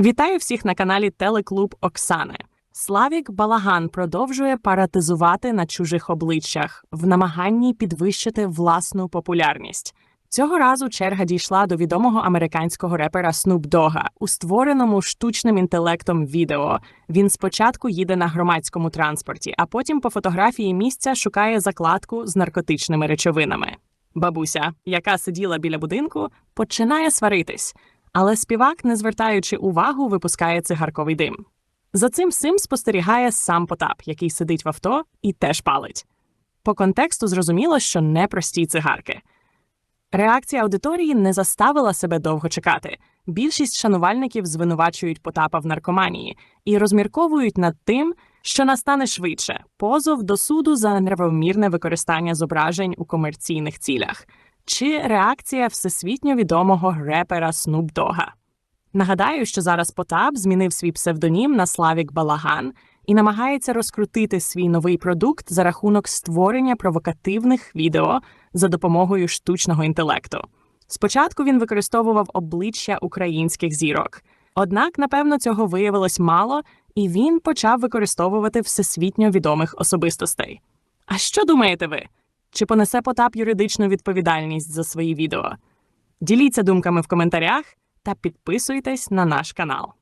Вітаю всіх на каналі Телеклуб Оксани. Славік Балаган продовжує паратизувати на чужих обличчях в намаганні підвищити власну популярність. Цього разу черга дійшла до відомого американського репера Snoop Dogga. у створеному штучним інтелектом відео. Він спочатку їде на громадському транспорті, а потім по фотографії місця шукає закладку з наркотичними речовинами. Бабуся, яка сиділа біля будинку, починає сваритись, але співак, не звертаючи увагу, випускає цигарковий дим. За цим всім спостерігає сам Потап, який сидить в авто і теж палить. По контексту зрозуміло, що не прості цигарки. Реакція аудиторії не заставила себе довго чекати. Більшість шанувальників звинувачують Потапа в наркоманії і розмірковують над тим, що настане швидше позов до суду за неравомірне використання зображень у комерційних цілях, чи реакція всесвітньо відомого репера Dogga. Нагадаю, що зараз Потап змінив свій псевдонім на Славік Балаган і намагається розкрутити свій новий продукт за рахунок створення провокативних відео за допомогою штучного інтелекту. Спочатку він використовував обличчя українських зірок. Однак, напевно, цього виявилось мало, і він почав використовувати всесвітньо відомих особистостей. А що думаєте ви? Чи понесе Потап юридичну відповідальність за свої відео? Діліться думками в коментарях та підписуйтесь на наш канал.